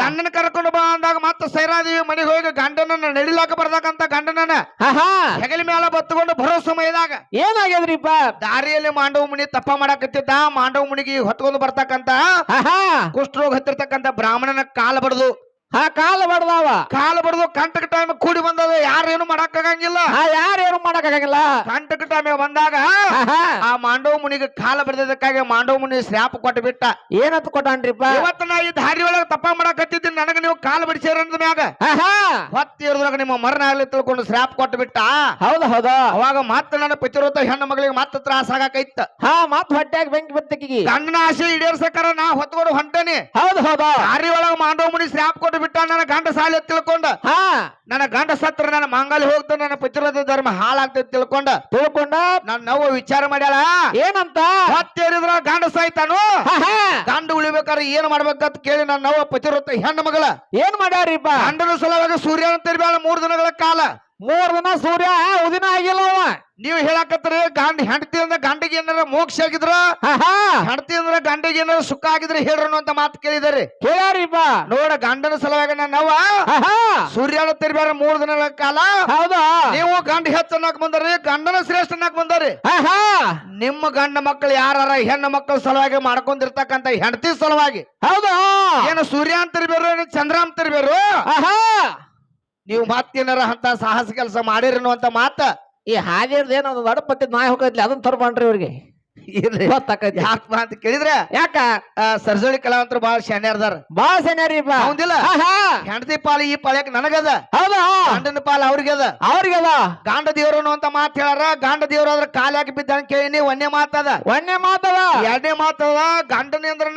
ಗಂಡನ ಕರ್ಕೊಂಡು ಬಾ ಅಂದಾಗ ಮತ್ತೆ ಸೈರಾದೇವಿ ಮನೆಗೆ ಹೋಗಿ ಗಂಡನನ್ನ ನಡಿಲಾಕ ಬರ್ದಾಕಂತ ಗಂಡನನ್ನ ಹಾ ಹೆಗಲ ಮೇಲೆ ಬತ್ತುಕೊಂಡು ಬರೋ ಸಮಯದಾಗ ಏನಾಗ್ಯದ್ರಿಪ್ಪ ದಾರಿಯಲ್ಲಿ ಮಾಂಡವ ಮುನಿ ತಪ್ಪ ಮಾಡಕತ್ತಿದ್ದ. ಮಾಂಡವ ಮುನಿಗೆ ಹೊತ್ಕೊಂಡು ಬರ್ತಕ್ಕಂತ ಕುಷ್ಠರೋಗ ಹತ್ತಿರ್ತಕ್ಕಂತ ಬ್ರಾಹ್ಮಣನ ಕಾಲ ಬಡದು. ಹಾ ಕಾಲ ಬಡದಾವ. ಕಾಲ ಬಡದು ಕಂಟಕ ಟೈಮ್ ಕೂಡಿ ಬಂದದ ಯಾರೇನು ಮಾಡಕ್ಕಾಗಂಗಿಲ್ಲ. ಯಾರು ಯಾರೇನು ಮಾಡಕ್ಕಾಗಂಗಿಲ್ಲ. ಕಂಟಕ ಟೈಮ್ ಬಂದಾಗ ಆ ಮಾಂಡವ ಮುನಿಗೆ ಕಾಲ ಬಡದಕ್ಕಾಗಿ ಮಾಂಡವ ಮುನಿ ಶ್ರಾಪ ಕೊಟ್ಟು ಬಿಟ್ಟ ಏನಂತ ಕೊಟ್ಟಾನ್ರಿಪ್ಪ? ಇವತ್ತು ನಾ ಈ ದಾರಿ ಒಳಗೆ ತಪ್ಪ ಮಾಡಕತ್ತಿದ್ದೀನಿ ನನಗೆ ನೀವು ಕಾಲ ಬಡಿಸಿರ ಅಂದ ಮ್ಯಾಗ. ಹೊತ್ತಿರದ್ರಾಗ ನಿಮ್ಮ ಮರಣ ಆಗ್ಲಿ ತಿಳ್ಕೊಂಡು ಶ್ರಾಪ ಕೊಟ್ಟು ಬಿಟ್ಟ ಹೌದ ಹೌದ. ಅವಾಗ ಮತ್ತೆ ನನ್ನ ಪತಿರೋತ ಹೆಣ್ಣು ಮಗಳಿಗೆ ಮತ್ತೆ ತ್ರಾಸ ಆಗಾಕೈತ. ಹಾ ಮತ್ ಹೊಟ್ಯಾಗ ಬೆಂಕಿ ಬತ್ತಕಿಗಿ ಗಂಡನ ಆಸೆ ಈಡೇರ್ಸಕರ ನಾ ಹೊತ್ಕೊಂಡು ಹೊಂಟೇನಿ. ಹೌದು ಹೌದ. ದಾರಿ ಒಳಗ ಮಾಂಡವ ಮುನಿ ಶ್ರಾಪ್ ಕೊಟ್ಟು ಬಿಟ್ಟ ನನ್ನ ಗಂಡ ಸಾಲಿ ತಿಳ್ಕೊಂಡ. ಹಾ. ನನ್ನ ಗಂಡ ಸತ್ರ ನನ್ನ ಮಂಗಲ್ ಹೋಗ್ತ ನನ್ನ ಪತಿರೋಧ ಧರ್ಮ ಹಾಳಾಗ್ತದೆ ತಿಳ್ಕೊಂಡ. ತಿಳ್ಕೊಂಡ? ನನ್ನ ನಾವು ವಿಚಾರ ಮಾಡ್ಯಾಳ. ಏನಂತ? ಹೊತ್ತೇರಿದ್ರ ಗಂಡ ಸಾಯ್ತಾನು? ಗಂಡ ಉಳಿಬೇಕಾದ್ರೆ ಏನ್ ಮಾಡ್ಬೇಕಂತ ಕೇಳಿ ನನ್ನ ನವ ಪತಿರೋತ ಹೆಣ್ಣು ಮಗಳ. ಏನ್ ಮಾಡ್ಯಾರಿಪ್ಪ? ಗಂಡನ ಸಲುವಾಗಿ ಸೂರ್ಯನ ತಿರ್ಬ್ಯಾಳ ಮೂರ್ ದಿನಗಳ ಕಾಲ. ಮೂರ್ ದಿನ ಸೂರ್ಯ ಉದಿನ ಆಗಿಲ್ಲ ಅವ. ನೀವು ಹೇಳಕತ್ರಿ ಗಂಡ ಹೆಂಡತಿ ಅಂದ್ರೆ ಗಂಡಿಗೆ ಏನಾರ ಮೋಕ್ಷ ಆಗಿದ್ರ? ಹೆಂಡತಿ ಅಂದ್ರೆ ಗಂಡಿಗೆ ಏನಾರ ಸುಖ ಆಗಿದ್ರೆ ಹೇಳ್ರನು ಅಂತ ಮಾತು ಕೇಳಿದಾರೆ. ಕೇಳ್ಯಾರಿಪ್ಪ ನೋಡ ಗಂಡನ ಸಲುವಾಗಿ ನಾವ ಸೂರ್ಯನ ತಿರ್ಬ್ಯಾರ ಮೂರ್ ದಿನಗಳ ಕಾಲ. ಹೌದಾ? ನೀವು ಗಂಡ ಹೆಚ್ಚನ್ನಾಕ್ ಬಂದಾರಿ ಗಂಡನ ಶ್ರೇಷ್ಠ ಅನ್ನಕ್ ಬಂದರಿ ನಿಮ್ಮ ಗಂಡ ಮಕ್ಕಳು ಯಾರ ಹೆಣ್ಣು ಮಕ್ಕಳ ಸಲುವಾಗಿ ಮಾಡ್ಕೊಂಡಿರ್ತಕ್ಕಂತ ಹೆಂಡತಿ ಸಲುವಾಗಿ. ಹೌದಾ? ಏನು ಸೂರ್ಯ ಅಂತ ತಿರ್ಬೇರು ಏನು ಚಂದ್ರ ಅಂತ ತಿರ್ಬೇರು ಆಹಾ ನೀವು ಮತ್ತೇನಾರ ಅಂತ ಸಾಹಸ ಕೆಲಸ ಮಾಡಿರನು ಅಂತ ಮಾತ? ಈ ಹಾದಿರ್ದ ಏನೋ ದಡಪತ್ತಿ ನಾಯಿ ಹೋಗತ್ಲಿ ಅದನ್ನ ತರ್ಬಾಣ್ರಿ ಗೊತ್ತಾಕೈತಿ ಯಾಕಪ್ಪ ಅಂತ ಕೇಳಿದ್ರೆ ಯಾಕ? ಸರ್ಜಳಿ ಕಲಾವಂತರು ಬಹಳ ಶಾಣ್ಯಾರ್ದಾರ ಬಾಳ ಸೆನ್ಯಾರಿಪ್ಪ ಹೌದಿಲ್ಲ? ಹೆಂಡತಿ ಪಾಲ ಈ ಪಾಳ್ಯಕ್ ನನಗದ. ಹೌದಾ? ಗಂಡನ ಪಾಲ ಅವ್ರಿಗದ. ಅವ್ರಿಗದ? ಗಾಂಡ ದೇವ್ರನು ಅಂತ ಮಾತು ಹೇಳಾರ ಗಾಂಡ ದೇವ್ರ ಅದ್ರ ಕಾಲ ಯಾಕೆ ಬಿದ್ದ ಕೇಳಿನಿ ಒಂದೇ ಮಾತದ ಒನ್ನೆ ಮಾತದ ಎರಡನೇ ಮಾತದ ಗಂಡನ ಮಕ್ಕಳು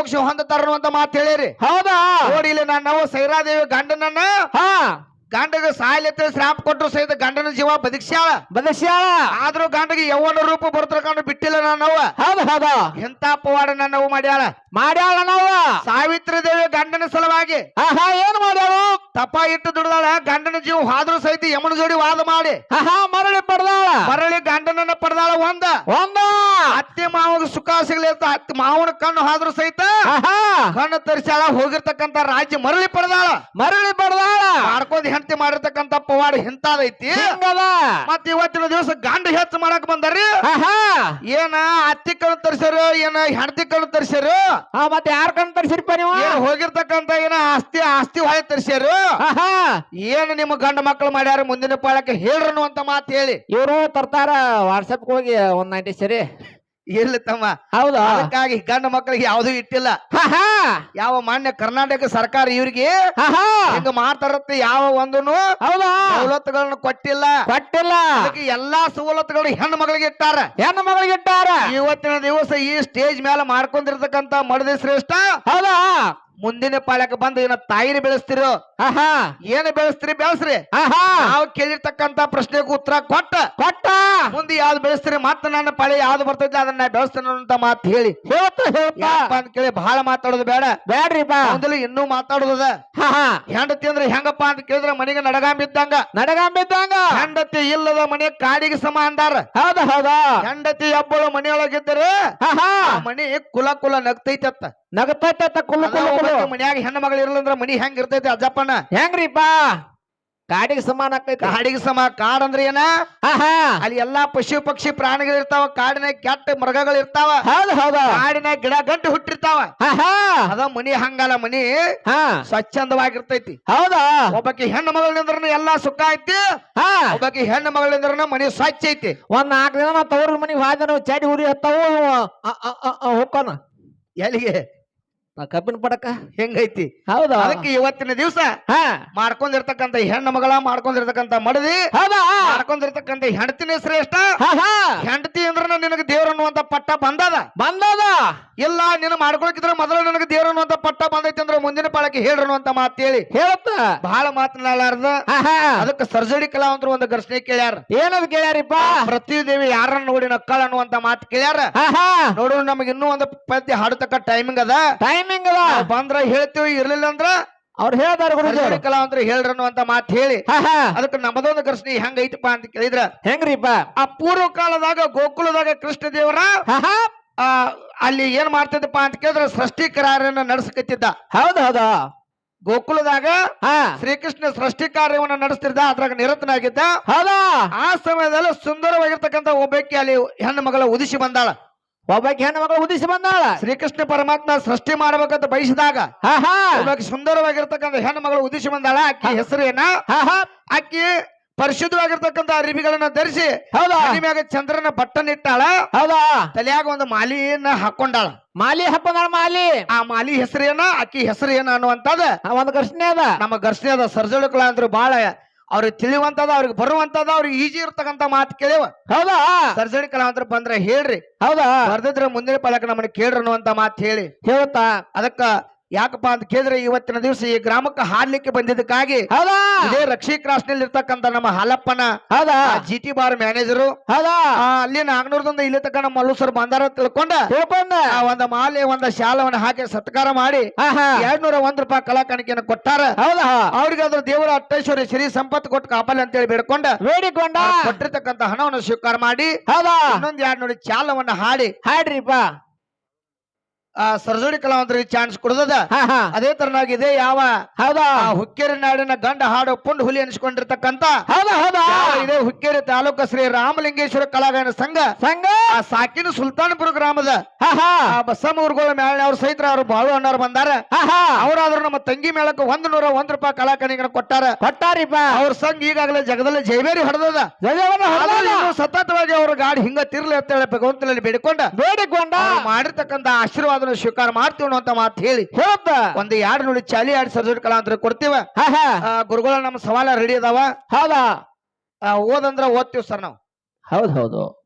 ಮೋಕ್ಷ ಹೊಂದತಾರ ಅಂತ ಮಾತು ಹೇಳಿರಿ. ಹೌದಾ? ನೋಡಿ ಇಲ್ಲಿ ನಾನು ನಾವು ಸೈರಾದೇವಿ ಗಂಡನನ್ನ ಹಾ. ಗಂಡಗ ಸಾಯ್ಲತ್ತ ಶ್ರಾಪ್ ಕೊಟ್ಟರು ಸಹಿತ ಗಂಡನ ಜೀವ ಬದುಕ್ಸ್ಯಾಳ. ಬದಸ್ಯಾಳ ಆದ್ರೂ ಗಂಡಗೆ ಯೌವನ ರೂಪ ಬರ್ತಕೊಂಡು ಬಿಟ್ಟಿಲ್ಲ ನಾನವ ಹೌದು ಹೌದು. ಎಂತ ಪವಾಡ ನನ್ನವು ಮಾಡ್ಯಾಳ. ಮಾಡ್ಯಾಳ ನಾವು ಸಾವಿತ್ರಿ ದೇವಿ ಗಂಡನ ಸಲುವಾಗಿ. ಆಹಾ ಏನ್ ಮಾಡ್ಯಾಳು? ತಪ್ಪ ಇಟ್ಟು ದುಡ್ದಾಳ. ಗಂಡನ ಜೀವ ಹಾದ್ರು ಸಹಿತ ಯಮನ ಜೋಡಿ ವಾದ ಮಾಡಿ. ಆಹಾ ಮರಳಿ ಪಡ್ದಾಳ. ಮರಳಿ ಗಂಡನನ್ನ ಪಡೆದಾಳ ಒಂದ. ಒಂದ. ಅತ್ತೆ ಮಾವಗ ಸುಖ ಸಿಗ್ಲಿ ಅಂತ ಅತ್ತೆ ಮಾವನ ಕಣ್ಣು ಹಾದ್ರು ಸಹಿತ. ಆಹಾ. ಕಣ್ಣು ತರಿಸಾಳ ಹೋಗಿರ್ತಕ್ಕಂತ ರಾಜ್ಯ ಮರಳಿ ಪಡೆದಾಳ. ಮರಳಿ ಪಡೆದಾಳ. ಮಾಡ್ಕೊಂಡ್ ಹೆಂಡತಿ ಮಾಡಿರ್ತಕ್ಕಂತ ಪವಾಡ ಹಿಂತಾದೈತಿ. ಮತ್ ಇವತ್ತಿನ ದಿವಸ ಗಂಡ ಹೆಚ್ಚು ಮಾಡಕ್ ಬಂದಾರಿ ಏನ ಅತ್ತಿ ಕಣ್ಣು ತರಿಸರು ಏನ ಹೆಂಡತಿ ಕಣ್ಣು ತರಿಸರು ಮತ್ತೆ ಯಾರ ಕಣ್ಣು ತರಿಸಿರ್ಪ ನೀವು? ಹೋಗಿರ್ತಕ್ಕಂತ ಏನ ಆಸ್ತಿ ಆಸ್ತಿ ಹೊಳೆ ತರಿಸ್ಯಾರು. ಏನು ನಿಮ್ಮ ಗಂಡ ಮಕ್ಕಳು ಮಾಡ್ಯಾರ ಮುಂದಿನ ಪಾಳಕ್ಕೆ ಹೇಳ್ರನು ಅಂತ ಮಾತು ಹೇಳಿ. ಇವರು ತರ್ತಾರ ವಾಟ್ಸಪ್ ಹೋಗಿ ಒಂದ್ ನೈಂಟಿ ಸರಿ. ಇರ್ಲಿ ತಮ್ಮ? ಹೌದಾ? ಅದಕ್ಕಾಗಿ ಗಂಡ ಮಕ್ಕಳಿಗೆ ಯಾವ್ದು ಇಟ್ಟಿಲ್ಲ. ಯಾವ ಮಾನ್ಯ ಕರ್ನಾಟಕ ಸರ್ಕಾರ ಇವರಿಗೆ ಮಾತಾಡುತ್ತೆ ಹಿಂಗ ಮಾಡ್ತಾರತ್ತೆ ಯಾವ ಒಂದನು ಹೌದಾ? ಸವಲತ್ತುಗಳನ್ನ ಕೊಟ್ಟಿಲ್ಲ. ಕೊಟ್ಟಿಲ್ಲ. ಅದಕ್ಕೆ ಎಲ್ಲಾ ಸವಲತ್ತುಗಳು ಹೆಣ್ಣು ಮಗಳಿಗೆ ಇಟ್ಟಾರ. ಹೆಣ್ಣು ಮಗಳಿಗೆ ಇಟ್ಟಾರ. ಇವತ್ತಿನ ದಿವಸ ಈ ಸ್ಟೇಜ್ ಮೇಲೆ ಮಾಡ್ಕೊಂಡಿರ್ತಕ್ಕಂತ ಮಡದಿ ಶ್ರೇಷ್ಠ ಹೌದಾ? ಮುಂದಿನ ಪಾಳ್ಯಕ್ಕೆ ಬಂದು ಏನ ತಾಯಿನ ಬೆಳೆಸ್ತಿರೋ? ಆಹಾ. ಏನ್ ಬೆಳೆಸ್ತೀರಿ ಬೆಳೆಸ್ರಿ. ಆಹಾ. ನಾವು ಕೇಳಿರ್ತಕ್ಕಂತ ಪ್ರಶ್ನೆಗೂ ಉತ್ತರ ಕೊಟ್ಟ. ಕೊಟ್ಟ. ಮುಂದೆ ಯಾವ್ದು ಬೆಳೆಸ್ತೀರಿ ಮತ್ತೆ ನನ್ನ ಪಳೆ ಯಾವ್ದು ಬರ್ತೈತಿ ಅದನ್ನ ಬೆಳೆಸ್ತೇನೆ ಅಂತ ಮಾತು ಹೇಳಿ. ಹೇಳ್ತ ಅಂತ ಕೇಳಿ ಬಹಳ ಮಾತಾಡೋದು ಬೇಡ. ಬೇಡ್ರಿಪ್ಪಾ ಮೊದಲು ಇನ್ನೂ ಮಾತಾಡೋದ ಹೆಂಡತಿ ಅಂದ್ರೆ ಹೆಂಗಪ್ಪ ಅಂತ ಕೇಳಿದ್ರೆ ಮನೆಗೆ ನಡಗಾಂಬಿದ್ದಂಗ ನಡಗಾಂಬಿದ್ದಂಗ. ಹೆಂಡತಿ ಇಲ್ಲದ ಮನೆ ಕಾಡಿಗೆ ಸಮ ಅಂದಾರ. ಹೌದ ಹೌದಾ. ಹೆಂಡತಿ ಒಬ್ಬಳು ಮನೆಯೊಳಗಿದ್ದರೆ ಮನಿ ಕುಲ ಕುಲ ನಗ್ತೈತತ್ತ ನಗತೈತ ಕುಲ್ಲು ಅದ ಕುಲ್ಲು ಕುಲ್ಲು. ಒಬ್ಬಾಕಿ ಮನ್ಯಾಗ ಹೆಣ್ಣು ಮಗಳು ಇರ್ಲಂದ್ರ ಮನಿ ಹೆಂಗ್ ಇರ್ತೈತಿ ಅಜ್ಜಪ್ಪನ? ಹೆಂಗ್ರಿಪ್ಪ ಕಾಡಿಗೆ ಸಮಾನ ಆಕೈತಿ ಕಾಡಿಗೆ ಸಮ ಕಾಡ್ ಅಂದ್ರೆ ಏನ? ಅಲ್ಲಿ ಎಲ್ಲಾ ಪಶು ಪಕ್ಷಿ ಪ್ರಾಣಿಗಳು ಇರ್ತಾವ. ಕಾಡಿನಾಗ ಕೆಟ್ಟ ಮೃಗಗಳು ಇರ್ತಾವ. ಹೌದು ಹೌದು. ಕಾಡಿನಾಗ ಗಿಡ ಗಂಟು ಹುಟ್ಟಿರ್ತಾವ. ಅದ ಮನಿ ಹಂಗಲ್ಲ ಮನಿ ಹಾ. ಸ್ವಚ್ಛಂದವಾಗಿರ್ತೈತಿ. ಹೌದಾ? ಒಬ್ಬಾಕಿ ಹೆಣ್ಣು ಮಗಳಿಂದ್ರ ಎಲ್ಲಾ ಸುಖ ಐತಿ. ಹಾ. ಒಬ್ಬಾಕಿ ಹೆಣ್ಣು ಮಗಳಿಂದ್ರ ಮನಿ ಸ್ವಚ್ಛ ಐತಿ. ಒಂದ್ ನಾಲ್ಕು ದಿನ ತವ್ರ ಮನಿಗೆ ಹೋದ ಚಡಿ ಉರಿ ಹತ್ತಾವು ಹೋಗ್ಕೋನ. ಎಲ್ಲಿಗೆ? ಕಬ್ಬಿನ ಪಡಕ ಹೆಂಗೈತಿ? ಹೌದಾ. ಅದಕ್ಕೆ ಇವತ್ತಿನ ದಿವಸ ಹಾ. ಮಾಡ್ಕೊಂಡಿರ್ತಕ್ಕಂಥ ಹೆಣ್ಣು ಮಗಳ ಮಾಡ್ಕೊಂಡಿರ್ತಕ್ಕಂಥ ಮಡದಿ ಹೌದಾ? ಮಾಡ್ಕೊಂಡಿರ್ತಕ್ಕಂಥ ಹೆಂಡತಿನ ಶ್ರೇಷ್ಠ. ಹೆಂಡತಿ ಅಂದ್ರ ನಿನಗೆ ದೇವ್ರ ಅನ್ನುವಂತ ಪಟ್ಟ ಬಂದದ? ಬಂದದ. ಇಲ್ಲ ನಿನ್ನ ಮಾಡ್ಕೊಳಕಿದ್ರೆ ಮೊದಲು ನನಗೆ ದೇವ್ರ ಅನ್ನುವಂತ ಪಟ್ಟ ಬಂದೈತಿ ಅಂದ್ರೆ ಮುಂದಿನ ಪಾಳಕ್ಕೆ ಹೇಳ್ರಿ ಅನ್ನುವಂತ ಮಾತು ಹೇಳಿ. ಹೇಳತ್ತ. ಬಹಳ ಮಾತನಾಡಲಾರ್ದ ಅದಕ್ಕೆ ಸರ್ಜರಿ ಕಲಾವಂತರು ಒಂದು ಘರ್ಷಣೆ ಕೇಳ್ಯಾರ. ಏನದ್ ಕೇಳ್ಯಾರಿಪ್ಪ? ಪ್ರತಿ ದೇವಿ ಯಾರನ್ನ ನೋಡಿ ನಕ್ಕಳ ಅನ್ನುವಂತ ಮಾತು ಕೇಳ್ಯಾರ. ನೋಡು ನಮಗೆ ಇನ್ನೂ ಒಂದು ಪದ್ಯ ಹಾಡತಕ್ಕ ಟೈಮಿಂಗ್ ಅದ. ಟೈಮಿಂಗ್ ಅದ ಬಂದ್ರ ಹೇಳ್ತೀವಿ ಇರ್ಲಿಲ್ಲ ಅಂದ್ರ ಅವ್ರು ಹೇಳ್ತಾರೆ ಗುರುಜಿ ಸರ್ಜರಿ ಅಂದ್ರೆ ಹೇಳ್ರಿ ಅನ್ನುವಂತ ಮಾತು ಹೇಳಿ. ಅದಕ್ಕೆ ನಮ್ಮದೊಂದು ಕೃಷ್ಣಿ ಹೆಂಗ ಐತಪ್ಪ ಅಂತ ಕೇಳಿದ್ರ. ಹೆಂಗ್ರಿಪ್ಪ? ಆ ಪೂರ್ವ ಕಾಲದಾಗ ಗೋಕುಲದಾಗ ಕೃಷ್ಣ ದೇವರ ಅಲ್ಲಿ ಏನ್ ಮಾಡ್ತಿದ್ದಪ್ಪ ಅಂತ ಕೇಳಿದ್ರೆ ಸೃಷ್ಟಿ ಕಾರ್ಯನ ನಡೆಸಕತ್ತಿದ್ದ. ಹೌದು ಹೌದಾ. ಗೋಕುಲದಾಗ ಶ್ರೀಕೃಷ್ಣ ಸೃಷ್ಟಿ ಕಾರ್ಯವನ್ನ ನಡೆಸ್ತಿದ್ದ ಅದ್ರಾಗ ನಿರತನಾಗಿದ್ದ. ಹೌದಾ? ಆ ಸಮಯದಲ್ಲಿ ಸುಂದರವಾಗಿರ್ತಕ್ಕಂಥ ಒಬ್ಬಕ್ಕೆ ಅಲ್ಲಿ ಹೆಣ್ಣು ಮಗಳ ಉದಿಸಿ ಬಂದಾಳ. ಒಬ್ಬಾಕಿ ಹೆಣ್ಣು ಮಗಳು ಉದಿಸಿ ಬಂದಾಳ. ಶ್ರೀಕೃಷ್ಣ ಪರಮಾತ್ಮ ಸೃಷ್ಟಿ ಮಾಡಬೇಕಂತ ಬಯಸಿದಾಗ ಹಾ ಹಾ. ಒಬ್ಬಾಕಿ ಸುಂದರವಾಗಿರ್ತಕ್ಕಂಥ ಹೆಣ್ಣು ಮಗಳು ಉದಿಸಿ ಬಂದಾಳ. ಅಕ್ಕಿ ಹೆಸರೇನ? ಏನ ಹಾ ಹಾ. ಅಕ್ಕಿ ಪರಿಶುದ್ಧವಾಗಿರ್ತಕ್ಕಂಥ ಅರಿವಿಗಳನ್ನ ಧರಿಸಿ ಹೌದಾ? ಅರಿಮ್ಯಾಗ ಮ್ಯಾಗ ಚಂದ್ರನ ಬಟ್ಟನಿಟ್ಟಾಳ ಹೌದಾ? ತಲೆಯಾಗ ಒಂದು ಮಾಲಿಯನ್ನ ಹಾಕೊಂಡಾಳ. ಮಾಲಿ ಹಾಕೊಂಡಾಳ ಮಾಲಿ? ಆ ಮಾಲಿ ಹೆಸರೇನ? ಅಕ್ಕಿ ಹೆಸರು ಏನ ಅನ್ನುವಂಥದ್ದು. ಆ, ಒಂದ್ ಘರ್ಷಣೆ ಅದ. ನಮ್ಮ ಘರ್ಷಣೆ ಅದ. ಸರ್ಜಳಿಕಲ ಅಂದ್ರೆ ಬಾಳ ಅವ್ರಿಗೆ ತಿಳಿಯುವಂತದ ಅವ್ರಿಗೆ ಬರುವಂತದ ಅವ್ರಿಗೆ ಈಜಿ ಇರ್ತಕ್ಕಂತ ಮಾತು ಕೇಳಿವ ಹೌದಾ? ಸರ್ಜರಿ ಕಲಾವಂತರ ಬಂದ್ರೆ ಹೇಳ್ರಿ. ಹೌದಾ? ಬರ್ದಿದ್ರೆ ಮುಂದಿನ ಪಾಲಕ ನಮ್ಮನ್ನ ಕೇಳ್ರಿ ಅನ್ನುವಂತ ಮಾತು ಹೇಳಿ. ಹೇಳ್ತಾ? ಅದಕ್ಕ ಯಾಕಪ್ಪ ಅಂತ ಕೇಳಿದ್ರೆ ಇವತ್ತಿನ ದಿವಸ ಈ ಗ್ರಾಮಕ್ಕೆ ಹಾಡ್ಲಿಕ್ಕೆ ಬಂದಿದ್ದಕ್ಕಾಗಿ ಹೌದಾ? ಇದೇ ರಕ್ಷಿ ಕ್ರಾಸ್ನಲ್ಲಿ ಇರ್ತಕ್ಕಂತ ನಮ್ಮ ಹಾಲಪ್ಪನ ಹೌದಾ? ಜಿ ಟಿ ಬಾರ್ ಮ್ಯಾನೇಜರು ಹೌದಾ? ಅಲ್ಲಿ ನಾಗ್ನೂರದಿಂದ ಇಲ್ಲಿ ತಕ್ಕ ನಮ್ಮ ಮಲ್ಲು ಸರ್ ಬಂದಾರ ತಿಳ್ಕೊಂಡ. ತಿಳ್ಕೊಂಡ. ಒಂದ ಮಾಲೆ ಒಂದ ಶಾಲವನ್ನ ಹಾಕಿ ಸತ್ಕಾರ ಮಾಡಿ ಎರಡ್ ನೂರ ಒಂದ್ ರೂಪಾಯಿ ಕಲಾ ಕಾಣಿಕೆಯನ್ನು ಕೊಟ್ಟಾರ. ಹೌದಾ? ಅವ್ರಿಗೆ ಅದ್ರ ದೇವರ ಅಟ್ಟೇಶ್ವರಿ ಶ್ರೀ ಸಂಪತ್ ಕೊಟ್ಟು ಕಾಪಲ್ ಅಂತೇಳಿ ಬೇಡ್ಕೊಂಡ. ಬೇಡಿಕೊಂಡ? ಕೊಟ್ಟಿರ್ತಕ್ಕಂಥ ಕೊಟ್ಟಿರ್ತಕ್ಕಂತ ಹಣವನ್ನು ಸ್ವೀಕಾರ ಮಾಡಿ ಹೌದಾ? ಇನ್ನೊಂದ್ ಎರಡ್ ನೋಡಿ ಚಾಲವನ್ನ ಹಾಡಿ. ಹಾಡ್ರಿಪ್ಪ. ಆ ಸರ್ಜರಿ ಕಲಾವಂತರಿಗೆ ಚಾನ್ಸ್ ಕೊಡದ ಅದೇ ತರನಾಗಿದೆ ಯಾವ ಹೌದಾ? ಹುಕ್ಕೇರಿ ನಾಡಿನ ಗಂಡ ಹಾಡು ಪುಂಡ್ ಹುಲಿ ಅನಿಸ್ಕೊಂಡಿರ್ತಕ್ಕಂತ ಹೌದಾ ಹೌದಾ? ಇದೆ ಹುಕ್ಕೇರಿ ತಾಲೂಕ ಶ್ರೀ ರಾಮಲಿಂಗೇಶ್ವರ ಕಲಾಗಾಯನ ಸಂಘ. ಸಂಘ? ಆ ಸಾಕಿನ ಸುಲ್ತಾನ್ಪುರ ಗ್ರಾಮದ. ಹಾ ಹಾ. ಆ ಬಸಮ್ಮ ಊರುಗಳ ಮೇಳ ಅವ್ರ ಸಹಿತ ಅವ್ರು ಬಾಳು ಅಣ್ಣವ್ರು ಬಂದಾರ. ಅವರಾದ್ರೂ ನಮ್ಮ ತಂಗಿ ಮೇಳಕ್ಕೆ ಒಂದ್ ನೂರ ಒಂದ್ ರೂಪಾಯಿ ಕಲಾಕಣಿಗನ ಕೊಟ್ಟಾರ. ಕೊಟ್ಟಾರಿಪ್ಪ. ಅವ್ರ ಸಂಘ ಈಗಾಗಲೇ ಜಗದಲ್ಲಿ ಜೈಬೇರಿ ಹೊಡೆದದ. ಸತತವಾಗಿ ಅವ್ರ ಗಾಡಿ ಹಿಂಗ ತಿರ್ಲಿ ಅಂತ ಹೇಳಿ ಭಗವಂತನಲ್ಲಿ ಬೇಡಿಕೊಂಡ. ಬೇಡಿಕೊಂಡ ಮಾಡಿರ್ತಕ್ಕಂತ ಮಾಡಿರ್ತಕ್ಕಂತ ಆಶೀರ್ವಾದನ ಸ್ವೀಕಾರ ಮಾಡ್ತೀವಿ ಅಂತ ಮಾತು ಹೇಳಿ. ಹೇಳಪ್ಪ. ಒಂದು ಎರಡು ನುಡಿ ಚಾಲಿ ಆಡಿ ಸರ್ಜರಿ ಅಂತ ಕೊಡ್ತೀವ? ಹಾ ಹಾ. ಆ, ಗುರುಗಳ ನಮ್ಮ ಸವಾಲ ರೆಡಿ ಅದಾವ. ಹೌದಾ? ಓದಂದ್ರ ಓದ್ತೀವಿ ಸರ್ ನಾವು. ಹೌದು ಹೌದು.